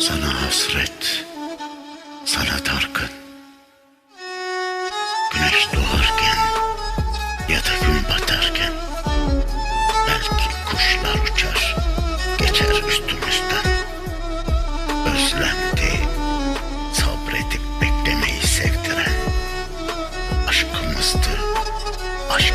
Sana hasret, sana dargın. Güneş doğarken ya da gün batarken belki kuşlar uçar, geçer üstümüzden. Özlendi, sabredip beklemeyi sevdiren aşkımızdı. Aşk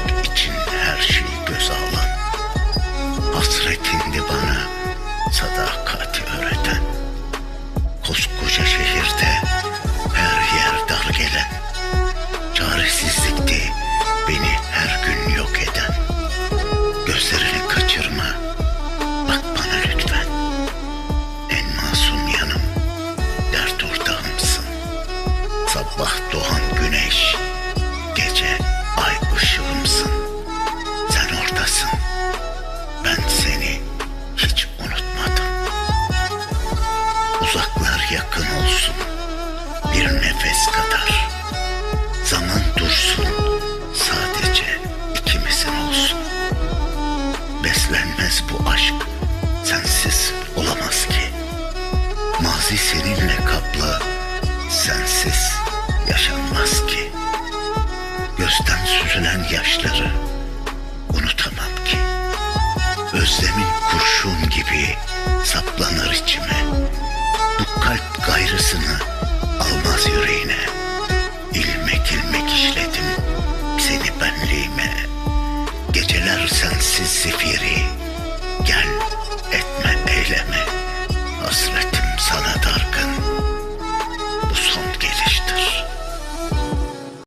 Seninle kaplı sensiz yaşanmaz ki. Gözden süzülen yaşları unutamam ki. Özlemin kurşun gibi saplanır içime. Bu kalp gayrısını almaz yüreğine. İlmek ilmek işledim seni benliğime. Geceler sensiz zifiri,